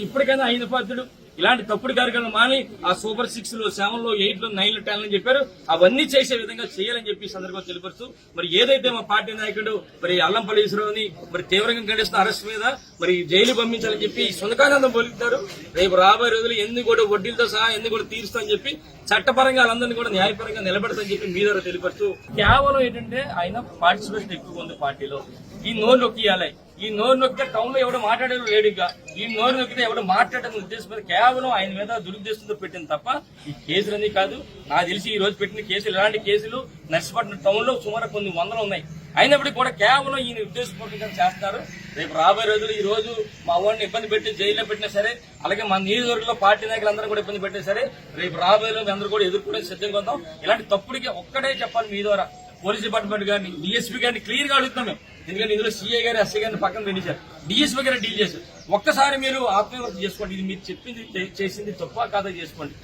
ఇప్పటికైనా అయిన పాత్రుడు ఇలాంటి తప్పుడు కార్యక్రమాలు మాని ఆ సూపర్ సిక్స్లో సెవెన్లో ఎయిట్లో నైన్లో టెన్ అని చెప్పారు. అవన్నీ చేసే విధంగా చేయాలని చెప్పి సందర్భంగా తెలిపరుస్తూ మరి ఏదైతే మా పార్టీ నాయకుడు మరి అల్లంపల్లి ఈశ్వరరావుని మరి తీవ్రంగా ఖండిస్తున్న అరెస్ట్ మీద మరి జైలు పంపించాలని చెప్పి సునకానందం పొలుగుతారు రేపు రాబోయే రోజులు ఎందుకు కూడా వడ్డీలతో సహా ఎందుకు కూడా తీరుస్తా అని చెప్పి చట్టపరంగా వాళ్ళందరినీ కూడా న్యాయపరంగా నిలబెడతాని చెప్పి మీ ద్వారా తెలిపరుస్తూ కేవలం ఏంటంటే ఆయన పార్టిసిపేషన్ ఎక్కువ ఉంది పార్టీలో. ఈ నోరు నొక్కియాలి. ఈ నోరు నొక్కితే టౌన్లో ఎవడు మాట్లాడేది ఇంకా ఈ నోరు నొక్కితే ఎవడు మాట్లాడడం ఉద్దేశం మీద కేవలం ఆయన మీద దురుద్దేశంతో పెట్టింది తప్ప ఈ కేసులన్నీ కాదు. నాకు తెలిసి ఈ రోజు పెట్టిన కేసులు ఇలాంటి కేసులు నర్సిపట్నం టౌన్లో సుమారు కొన్ని వందలు ఉన్నాయి. అయినప్పటికీ కూడా కేవలం ఈయన ఉద్దేశపూర్వకంగా చేస్తారు. రేపు రాబోయే రోజులు ఈ రోజు మా వాడిని ఇబ్బంది పెట్టి జైల్లో పెట్టినా సరే అలాగే మా నియోజకవర్గంలో పార్టీ నాయకులందరూ కూడా ఇబ్బంది పెట్టినా సరే రేపు రాబోయే రోజులు అందరూ కూడా ఎదుర్కొనే సిద్ధంగా ఉందాం ఇలాంటి తప్పుడికి ఒక్కటే చెప్పాలి మీ ద్వారా. పోలీస్ డిపార్ట్మెంట్ గారిని డిఎస్పీ గారిని క్లియర్గా అడుగుతున్నాం మేము. ఎందుకంటే ఇందులో సీఏ గారి ఎస్ఐ గారిని పక్కన పెట్టేశారు. డిఎస్పీ గారు డీల్ చేశారు. ఒక్కసారి మీరు ఆత్మవిమర్శ చేసుకోండి. ఇది మీరు చెప్పింది చే- చేసింది తప్ప కాదా చేసుకోండి.